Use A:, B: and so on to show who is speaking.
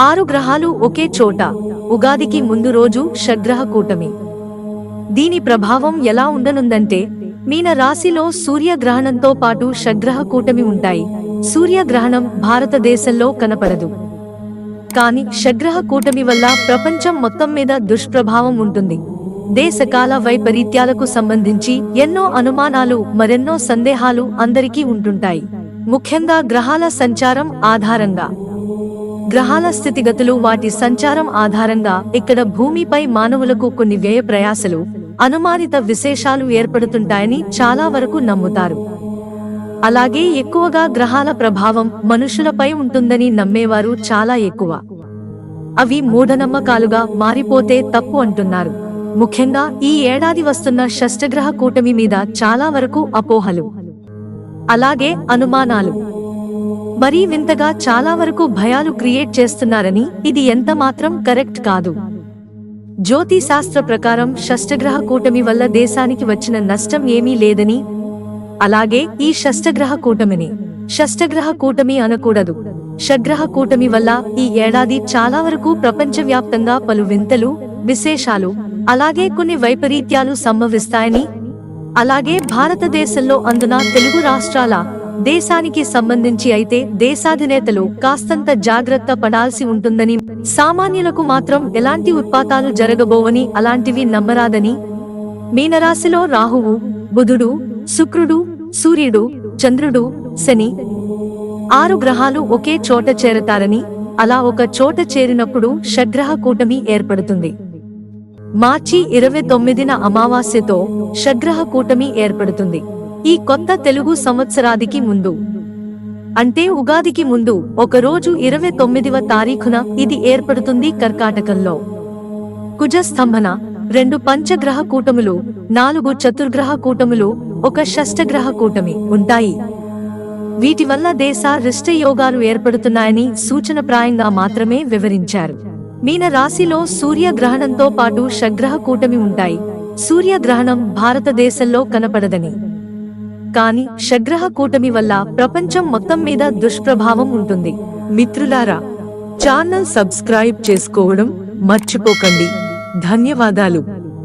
A: ఆరు గ్రహాలు ఒకే చోట ఉగాదికి ముందు రోజు షడ్గ్రహ కూటమి. దీని ప్రభావం ఎలా ఉండనుందంటే మీన రాశిలో సూర్యగ్రహణంతో పాటు షడ్గ్రహ కూటమి ఉంటాయి. సూర్యగ్రహణం భారతదేశంలో కనపడదు. కాని షడ్గ్రహ కూటమి వల్ల ప్రపంచం మొత్తం మీద దుష్ప్రభావం ఉంటుంది. దేశకాల వైపరీత్యాలకు సంబంధించి ఎన్నో అనుమానాలు మరెన్నో సందేహాలు అందరికీ ఉంటుంటాయి. ముఖ్యంగా గ్రహాల సంచారం ఆధారంగా. గ్రహాల స్థితిగతులు వాటి సంచారం ఆధారంగా ఇక్కడ భూమిపై మానవులకు కొన్ని వ్యయ ప్రయాసలు అనుమానిత విశేషాలు ఏర్పడుతుంటాయని చాలా వరకు నమ్ముతారు. అలాగే ఎక్కువగా గ్రహాల ప్రభావం మనుషులపై ఉంటుందని నమ్మేవారు చాలా ఎక్కువ. అవి మూఢనమ్మకాలుగా మారిపోతే తప్పు అంటున్నారు. ముఖ్యంగా ఈ ఏడాది వస్తున్న షష్టగ్రహ కూటమి మీద చాలా వరకు అపోహలు. అలాగే అనుమానాలు. మరీ వింతగా చాలా వరకు భయాలు క్రియేట్ చేస్తున్నారని ఇది ఎంత మాత్రం కరెక్ట్ కాదు. శాస్త్ర ప్రకారం షష్టగ్రహ కూటమి వల్ల దేశానికి వచ్చిన నష్టం ఏమీ లేదని అలాగే ఈ షష్టగ్రహ కూటమిని షష్టగ్రహ కూటమి అనకూడదు. షగ్రహ కూటమి వల్ల ఈ ఏడాది చాలా వరకు ప్రపంచవ్యాప్తంగా పలు వింతలు విశేషాలు అలాగే కొన్ని వైపరీత్యాలు సంభవిస్తాయని అలాగే భారతదేశంలో అందున తెలుగు రాష్ట్రాల దేశానికి సంబంధించి అయితే దేశాధినేతలు కాస్తంత జాగ్రత్త పడాల్సి ఉంటుందని సామాన్యులకు మాత్రం ఎలాంటి ఉత్పాతాలు జరగబోవని అలాంటివి నమ్మరాదని మీనరాశిలో రాహువు బుధుడు శుక్రుడు సూర్యుడు చంద్రుడు శని ఆరు గ్రహాలు ఒకే చోట చేరతారని అలా ఒక చోట చేరినప్పుడు షడ్గ్రహ కూటమి ఏర్పడుతుంది. మార్చి ఇరవై తొమ్మిదిన అమావాస్యతో షడ్గ్రహ కూటమి ఏర్పడుతుంది. ఈ కొత్త తెలుగు సంవత్సరాదికి ముందు. అంటే ఉగాదికి ముందు ఒకరోజు ఇరవై తొమ్మిదివ తారీఖున ఇది ఏర్పడుతుంది కర్కాటకంలో. కుజస్తంభన రెండు పంచగ్రహ కూటములు నాలుగు చతుర్గ్రహ కూటములు ఒక షష్టగ్రహ కూటమి ఉంటాయి. వీటి వల్ల దేశ రిష్ట యోగాలు ఏర్పడుతున్నాయని సూచనప్రాయంగా మాత్రమే వివరించారు. మీన రాశిలో సూర్యగ్రహణంతో పాటు షగ్రహ కూటమి ఉంటాయి. సూర్యగ్రహణం భారతదేశంలో కనపడదని. కాని షగ్రహ కూటమి వల్ల ప్రపంచం మొత్తం మీద దుష్ప్రభావం ఉంటుంది. మిత్రులారా ఛానల్ సబ్స్క్రైబ్ చేసుకోవడం మర్చిపోకండి. ధన్యవాదాలు.